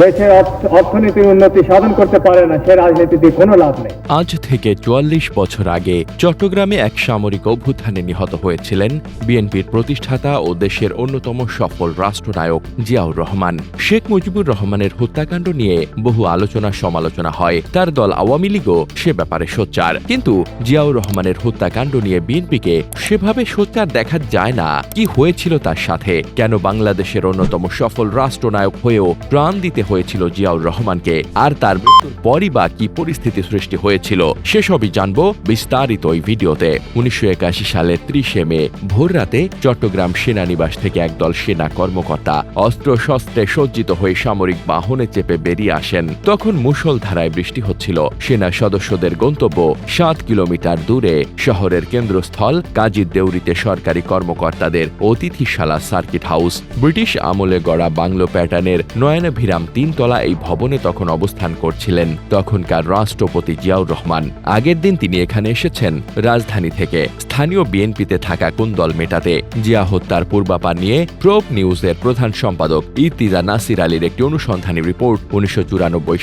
দেশের অর্থনীতির উন্নতি সাধন করতে পারে না, সে রাজনীতিতে কোনো লাভ নেই। আজ থেকে চুয়াল্লিশ বছর আগে চট্টগ্রামে এক সামরিক অভ্যুত্থানে নিহত হয়েছিলেন বিএনপির প্রতিষ্ঠাতা ও দেশের অন্যতম সফল রাষ্ট্রনায়ক জিয়াউর রহমান। শেখ মুজিবুর রহমানের হত্যাকাণ্ড নিয়ে বহু আলোচনা সমালোচনা হয়। তার দল আওয়ামী লীগও সে ব্যাপারে সোচ্চার। কিন্তু জিয়াউর রহমানের হত্যাকাণ্ড নিয়ে বিএনপিকে সেভাবে সোচ্চার দেখা যায় না। কি হয়েছিল তার সাথে? কেন বাংলাদেশের অন্যতম সফল রাষ্ট্রনায়ক হয়েও প্রাণ দিতে হয়েছিল জিয়াউর রহমানকে, আর তার মৃত্যুর পরই বা কি পরিস্থিতি সৃষ্টি হয়েছিল, সেসবই জানব বিস্তারিত ওই ভিডিওতে। উনিশশো একাশি সালের ত্রিশে মে, ভোর রাতে চট্টগ্রাম সেনানিবাস থেকে একদল সেনা কর্মকর্তা অস্ত্র শস্ত্রে সজ্জিত হয়ে সামরিক বাহনে চেপে বেরিয়ে আসেন। তখন মুষলধারায় বৃষ্টি হচ্ছিল। সেনা সদস্যদের গন্তব্য সাত কিলোমিটার দূরে শহরের কেন্দ্রস্থল কাজী দেউরিতে সরকারি কর্মকর্তাদের অতিথিশালা সার্কিট হাউস। ব্রিটিশ আমলে গড়া বাংলো প্যাটার্নের নয়নাভিরাম তিনতলা এই ভবনে তখন অবস্থান করছিলেন তখনকার রাষ্ট্রপতি জিয়াউর রহমান। আগের দিন তিনি এখানে এসেছেন রাজধানী থেকে। স্থানীয় বিএনপিতে থাকা কুন্দল মেটাতে? জিয়া হত্যার পূর্বাপার নিয়ে প্রোপ নিউজের প্রধান সম্পাদক ইতিজা নাসির আলীর একটি অনুসন্ধানী রিপোর্ট। উনিশশো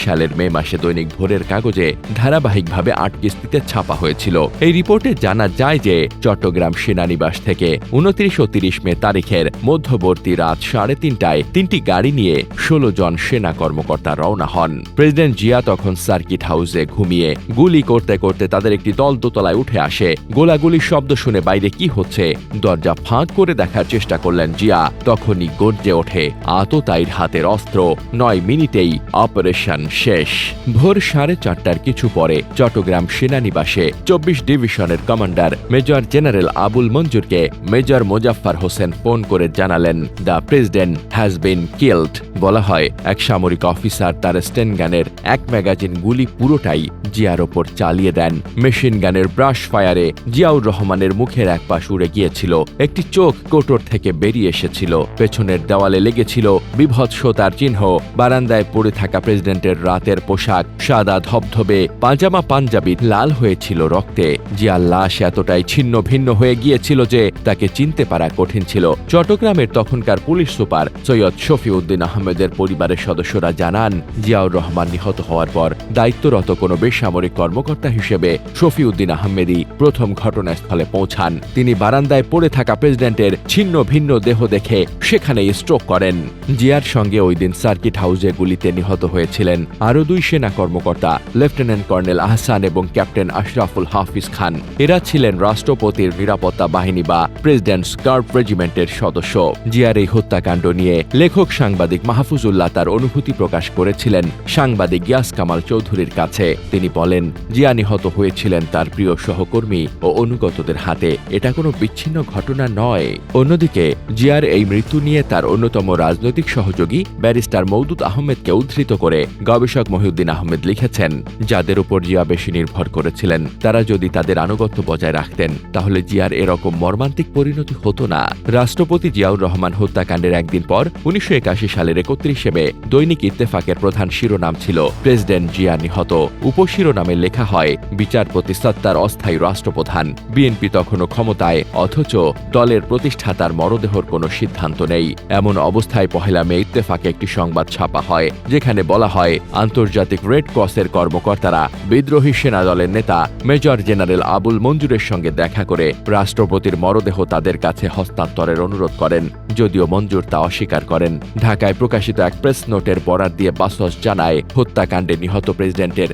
সালের মে মাসে দৈনিক ভোরের কাগজে ধারাবাহিকভাবে আট কিস্তিতে ছাপা হয়েছিল। এই রিপোর্টে জানা যায় যে চট্টগ্রাম সেনানিবাস থেকে উনত্রিশ ও তিরিশ মে তারিখের মধ্যবর্তী রাত সাড়ে তিনটায় তিনটি গাড়ি নিয়ে ষোলো জন সেনা কর্মকর্তা রওনা হন। প্রেসিডেন্ট জিয়া তখন সার্কিট হাউসে ঘুমিয়ে গুলি করতে করতে তাদের একটি দল দোতলায় উঠে আসে। গোলাগুলির শব্দ শুনে বাইরে কি হচ্ছে? দরজা ফাঁক করে দেখার চেষ্টা করলেন জিয়া। তখনই গর্জে ওঠে আততায়ীর হাতের অস্ত্র। নয় মিনিটেই অপারেশন শেষ। ভোর সাড়ে চারটার কিছু পরে চট্টগ্রাম সেনানিবাসে চব্বিশ ডিভিশনের কমান্ডার মেজর জেনারেল আবুল মঞ্জুরকে মেজর মোজাফফর হোসেন ফোন করে জানালেন, the president has been killed বলা হয়। এক সামরিক অফিসার তার স্টেনগানের এক ম্যাগাজিন গুলি পুরোটাই জিয়ার ওপর চালিয়ে দেন। মেশিন গানের ব্রাশ ফায়ারে জিয়াউর রহমানের মুখের এক পাশ উড়ে গিয়েছিল। একটি চোখ কোটর থেকে বেরিয়ে এসেছিল। পেছনের দেওয়ালে লেগেছিল বিভৎসতার চিহ্ন। বারান্দায় পড়ে থাকা প্রেসিডেন্টের রাতের পোশাক সাদা ধবধবে পাজামা পাঞ্জাবি লাল হয়েছিল রক্তে। জিয়ার লাশ এতটাই ছিন্ন ভিন্ন হয়ে গিয়েছিল যে তাকে চিনতে পারা কঠিন ছিল। চট্টগ্রামের তখনকার পুলিশ সুপার সৈয়দ শফিউদ্দিন আহমেদের পরিবারের সদস্যরা জানান, জিয়াউর রহমান নিহত হওয়ার পর দায়িত্বরত কোনো বেসামরিক কর্মকর্তা হিসেবে শফিউদ্দিন আহমেদই প্রথম ঘটনাস্থলে পৌঁছান। তিনি বারান্দায় পড়ে থাকা প্রেসিডেন্টের ছিন্ন ভিন্ন দেহ দেখে সেখানেই স্ট্রোক করেন। জিয়ার সঙ্গে ওই দিন সার্কিট হাউসে গুলিতে নিহত হয়েছিলেন আরও দুই সেনা কর্মকর্তা, লেফটেন্যান্ট কর্নেল আহসান এবং ক্যাপ্টেন আশরাফুল হাফিজ খান। এরা ছিলেন রাষ্ট্রপতির নিরাপত্তা বাহিনী বা প্রেসিডেন্ট স্কার্প রেজিমেন্টের সদস্য। জিয়ার এই হত্যাকাণ্ড নিয়ে লেখক সাংবাদিক মাহফুজুল্লাহ তার অনুভূতি প্রকাশ করেছিলেন সাংবাদিক গিয়াস কামাল চৌধুরীর কাছে। তিনি বলেন, জিয়া নিহত হয়েছিলেন তার প্রিয় সহকর্মী ও অনুগতদের হাতে। এটা কোনো বিচ্ছিন্ন ঘটনা নয়। অন্যদিকে, জিয়ার এই মৃত্যু নিয়ে তার অন্যতম রাজনৈতিক সহযোগী ব্যারিস্টার মৌদুদ আহমেদকে উদ্ধৃত করে গবেষক মহিউদ্দিন আহমেদ লিখেছেন, যাদের উপর জিয়া বেশি নির্ভর করেছিলেন, তারা যদি তাদের আনুগত্য বজায় রাখতেন, তাহলে জিয়ার এরকম মর্মান্তিক পরিণতি হতো না। রাষ্ট্রপতি জিয়াউর রহমান হত্যাকাণ্ডের একদিন পর উনিশশো একাশি সালের একত্রিশে দৈনিক ইত্তেফাকের প্রধান শিরোনাম ছিল, প্রেসিডেন্ট জিয়া নিহত। উপশিরোনামে লেখা হয় বিচারপতি সত্তার অস্থায়ী রাষ্ট্রপ্রধান। বিএনপি তখনও ক্ষমতায়, অথচ দলের প্রতিষ্ঠাতার মরদেহর কোনো সিদ্ধান্ত নেই। এমন অবস্থায় পহেলা মে ইত্তেফাকে একটি সংবাদ ছাপা হয়, যেখানে বলা হয়, আন্তর্জাতিক রেড ক্রসের কর্মকর্তারা বিদ্রোহী সেনা দলের নেতা মেজর জেনারেল আবুল মঞ্জুরের সঙ্গে দেখা করে রাষ্ট্রপতির মরদেহ তাদের কাছে হস্তান্তরের অনুরোধ করেন, যদিও মঞ্জুর তা অস্বীকার করেন। ঢাকায় প্রকাশিত এক প্রেস নোটের বরাত দিয়ে বাসস জানায়, হত্যাকাণ্ডে নিহত প্রেসিডেন্টের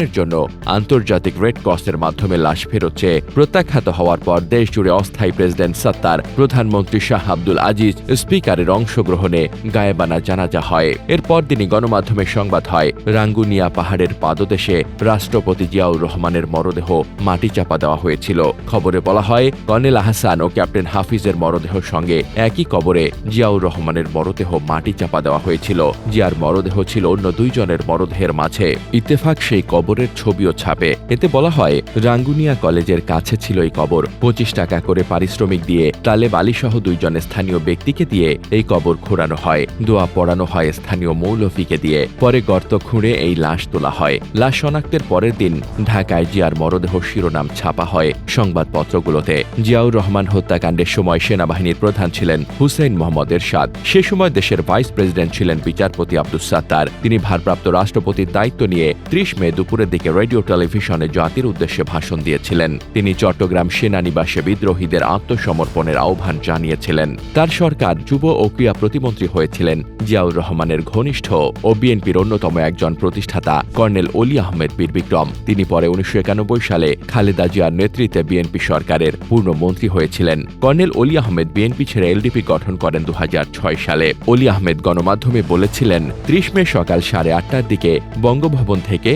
দাফনের জন্য আন্তর্জাতিক রেড ক্রসের মাধ্যমে লাশ ফেরত চেয়ে প্রত্যাখ্যাত হওয়ার পর দেশ জুড়ে অস্থায়ী প্রেসিডেন্ট সত্তার প্রধানমন্ত্রী শাহ আব্দুল আজিজ স্পিকারের অংশগ্রহণে গায়েবানা জানাজা হয়। এরপর দিনই গণমাধ্যমে সংবাদ হয়, রাঙ্গুনিয়া পাহাড়ের পাদদেশে রাষ্ট্রপতি জিয়াউর রহমানের মরদেহ মাটি চাপা দেওয়া হয়েছিল। খবরে বলা হয়, কর্নেল আহসান ও ক্যাপ্টেন হাফিজের মরদেহ সঙ্গে একই কবরে জিয়াউর রহমানের মরদেহ মাটি চাপা দেওয়া হয়েছিল। জিয়ার মরদেহ ছিল অন্য দুইজনের মরদেহের মাঝে। ইত্তেফাক সেই কবরের ছবিও ছাপে। এতে বলা হয়, রাঙ্গুনিয়া কলেজের কাছে ছিল এই কবর। পঁচিশ টাকা করে পারিশ্রমিক দিয়ে তালেব আলী সহ দুইজন স্থানীয় ব্যক্তিকে দিয়ে এই কবর খোঁড়ানো হয়। দোয়া পড়ানো হয় স্থানীয় মৌলভীকে দিয়ে। পরে গর্ত খুঁড়ে এই লাশ তোলা হয়। লাশ শনাক্তের পরের দিন ঢাকায় জিয়ার মরদেহ শিরোনাম ছাপা হয় সংবাদপত্রগুলোতে। জিয়াউর রহমান হত্যাকাণ্ডের সময় সেনাবাহিনীর প্রধান ছিলেন হুসেইন মোহাম্মদ এরশাদ। সে সময় দেশের ভাইস প্রেসিডেন্ট ছিলেন বিচারপতি আব্দুস সাত্তার। তিনি ভারপ্রাপ্ত রাষ্ট্রপতির দায়িত্ব নিয়ে ত্রিশ মে দুপুরের দিকে রেডিও টেলিভিশনে জাতির উদ্দেশ্যে ভাষণ দিয়েছিলেন। তিনি চট্টগ্রাম সেনানিবাসে বিদ্রোহীদের আত্মসমর্পণের আহ্বান জানিয়েছিলেন। তার সরকার যুব ও ক্রীড়া প্রতিমন্ত্রী হয়েছিলেন জিয়াউর রহমানের ঘনিষ্ঠ ও বিএনপির অন্যতম একজন প্রতিষ্ঠাতা কর্নেল অলি আহমেদ বীর বিক্রম। তিনি পরে উনিশশো একানব্বই সালে খালেদা জিয়ার নেতৃত্বে বিএনপি সরকারের পূর্ণমন্ত্রী হয়েছিলেন। কর্নেল অলি আহমেদ বিএনপি ছেড়ে এলডিপি গঠন করেন দু হাজার ছয় সালে। অলি আহমেদ গণমাধ্যমে বলেছিলেন, ত্রিশ মে সকাল সাড়ে আটটার দিকে বঙ্গভবন থেকে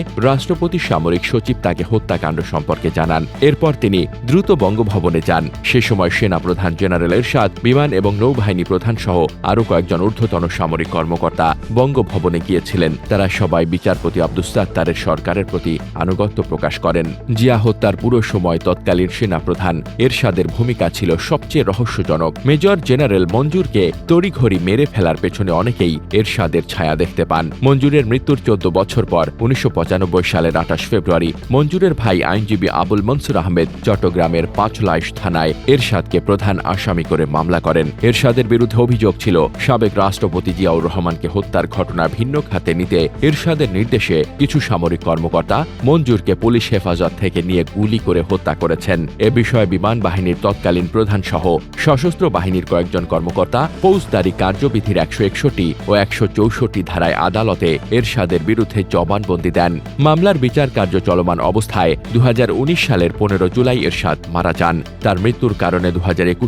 রাষ্ট্রপতি সামরিক সচিব তাকে হত্যাকাণ্ড সম্পর্কে জানান। এরপর তিনি দ্রুত বঙ্গভবনে যান। সে সময় সেনাপ্রধান জেনারেল এরশাদ, বিমান এবং নৌবাহিনী প্রধান সহ আরও কয়েকজন ঊর্ধ্বতন সামরিক কর্মকর্তা বঙ্গভবনে গিয়েছিলেন। তারা সবাই বিচারপতি আব্দুস সাত্তারের সরকারের প্রতি আনুগত্য প্রকাশ করেন। জিয়া হত্যার পুরো সময় তৎকালীন সেনাপ্রধান এরশাদের ভূমিকা ছিল সবচেয়ে রহস্যজনক। মেজর জেনারেল মঞ্জুরকে তড়িঘড়ি মেরে ফেলার পেছনে অনেকেই এরশাদের ছায়া দেখতে পান। মঞ্জুরের মৃত্যুর চোদ্দ বছর পর উনিশশো পঁচানব্বই সালের আঠাশ ফেব্রুয়ারি মঞ্জুরের ভাই আইনজীবী আবুল মনসুর আহমেদ চট্টগ্রামের পাঁচলাইশ থানায় এরশাদকে প্রধান আসামি করে মামলা করেন। এরশাদের বিরুদ্ধে অভিযোগ ছিল, সাবেক রাষ্ট্রপতি জিয়াউর রহমানকে হত্যার ঘটনা ভিন্ন খাতে নিতে এরশাদের নির্দেশে কিছু সামরিক কর্মকর্তা মঞ্জুরকে পুলিশ হেফাজত থেকে নিয়ে গুলি করে হত্যা করেছেন। এ বিষয়ে বিমান বাহিনীর তৎকালীন প্রধান সহ সশস্ত্র বাহিনীর কয়েকজন কর্মকর্তা ফৌজদারি কার্যবিধির একশো একষট্টি ও একশো চৌষট্টি ধারায় আদালতে এরশাদের বিরুদ্ধে জবানবন্দি দেন। মামলার বিচার কার্য চলমান অবস্থায় দু হাজার উনিশ সালের পনেরো জুলাই এরশাদ মারা যান। তার মৃত্যুর কারণে দু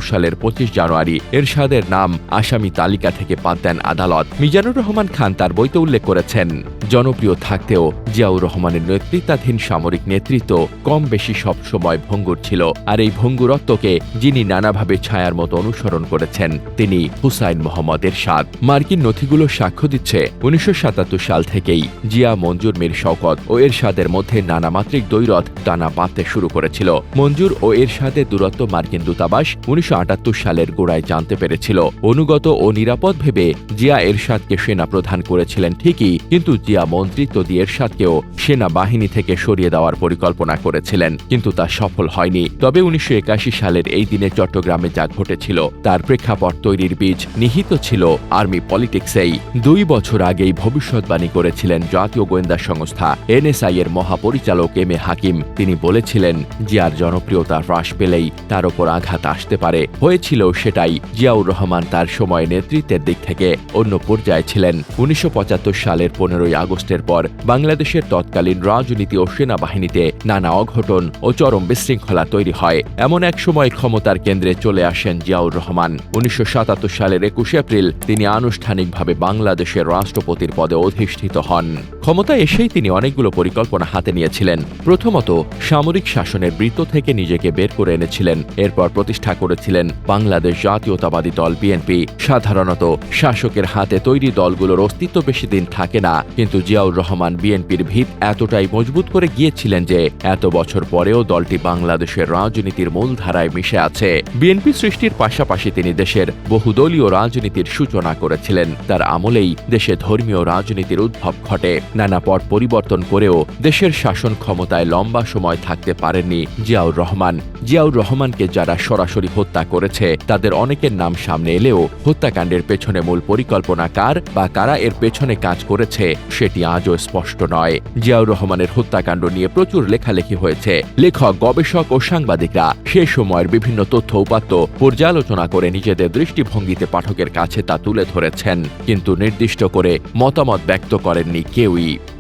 সালের পঁচিশ জানুয়ারি এরশাদের নাম আসামি তালিকা থেকে বাদ দেন আদালত। মিজানুর রহমান খান তার বইতে উল্লেখ করেছেন, জনপ্রিয় থাকতেও জিয়াউর রহমানের নেতৃত্বাধীন সামরিক নেতৃত্ব কম বেশি সব সময় ভঙ্গুর ছিল, আর এই ভঙ্গুরত্বকে যিনি নানাভাবে ছায়ার মতো অনুসরণ করেছেন, তিনি হুসাইন মোহাম্মদ এরশাদ। মার্কিন নথিগুলো সাক্ষ্য দিচ্ছে, উনিশশো সাতাত্তর সাল থেকেই জিয়া মঞ্জুর মীর শওকত ও এরশাদের মধ্যে নানামাত্রিক দৈরথ টানা বাঁধতে শুরু করেছিল। মঞ্জুর ও এরশাদের দূরত্ব মার্কিন দূতাবাস উনিশশো আটাত্তর সালের গোড়ায় জানতে পেরেছিল। অনুগত ও নিরাপদ ভেবে জিয়া এরশাদকে সেনা প্রধান করেছিলেন ঠিকই, কিন্তু জিয়া মন্ত্রিত্ব দিয়ে এরশাদকেও সেনাবাহিনী থেকে সরিয়ে দেওয়ার পরিকল্পনা করেছিলেন, কিন্তু তা সফল হয়নি। তবে উনিশশো একাশি সালের এই দিনে চট্টগ্রামে যা ঘটেছিল, তার প্রেক্ষাপট তৈরির বীজ নিহিত ছিল আর্মি পলিটিক্সেই। দুই বছর আগেই ভবিষ্যৎবাণী করেছিলেন জাতীয় গোয়েন্দা সংস্থা এনএসআই এর মহাপরিচালক এম এ হাকিম। তিনি বলেছিলেন, জিয়ার জনপ্রিয়তা হ্রাস পেলেই তার ওপর আঘাত আসতে পারে। হয়েছিল সেটাই, জিয়াউর রহমান তার সময় নেতৃত্বের দিক থেকে অন্য পর্যায়ে ছিলেন। উনিশশো পঁচাত্তর সালের পনেরোই আগস্টের পর বাংলাদেশের তৎকালীন রাজনীতি ও সেনাবাহিনীতে নানা অঘটন ও চরম বিশৃঙ্খলা তৈরি হয়। এমন এক সময় ক্ষমতার কেন্দ্রে চলে আসেন জিয়াউর রহমান। উনিশশো সাতাত্তর সালের একুশে এপ্রিল তিনি আনুষ্ঠানিকভাবে বাংলাদেশের রাষ্ট্রপতির পদে অধিষ্ঠিত হন। ক্ষমতায় এসেই তিনি অনেকগুলো পরিকল্পনা হাতে নিয়েছিলেন। প্রথমত, সামরিক শাসনের বৃত্ত থেকে নিজেকে বের করে এনেছিলেন। এরপর প্রতিষ্ঠা করেছিলেন বাংলাদেশ জাতীয়তাবাদী দল বিএনপি। সাধারণত, শাসকের হাতে তৈরি দলগুলোর অস্তিত্ব বেশি দিন থাকে না, কিন্তু জিয়াউর রহমান বিএনপির ভিত এতটাই মজবুত করে গিয়েছিলেন যে, এত বছর পরেও দলটি বাংলাদেশের রাজনীতির মূলধারায় মিশে আছে। বিএনপি সৃষ্টির পাশাপাশি তিনি দেশের বহুদলীয় রাজনীতির সূচনা করেছিলেন। তার আমলেই দেশে ধর্মীয় রাজনীতির উদ্ভব ঘটে। নানা পট পরিবর্তন করেও দেশের শাসন ক্ষমতায় লম্বা সময় থাকতে পারেননি জিয়াউর রহমান। জিয়াউর রহমানকে যারা সরাসরি হত্যা করেছে, তাদের অনেকের নাম সামনে এলেও হত্যাকাণ্ডের পেছনে মূল পরিকল্পনা কার বা কারা এর পেছনে কাজ করেছে, সেটি আজও স্পষ্ট নয়। জিয়াউর রহমানের হত্যাকাণ্ড নিয়ে প্রচুর লেখালেখি হয়েছে। লেখক, গবেষক ও সাংবাদিকরা সে সময়ের বিভিন্ন তথ্য উপাত্ত পর্যালোচনা করে নিজেদের দৃষ্টিভঙ্গিতে পাঠকের কাছে তা তুলে ধরেছেন। কিন্তু নির্দিষ্ট করে মতামত ব্যক্ত করেননি কেউই। подій.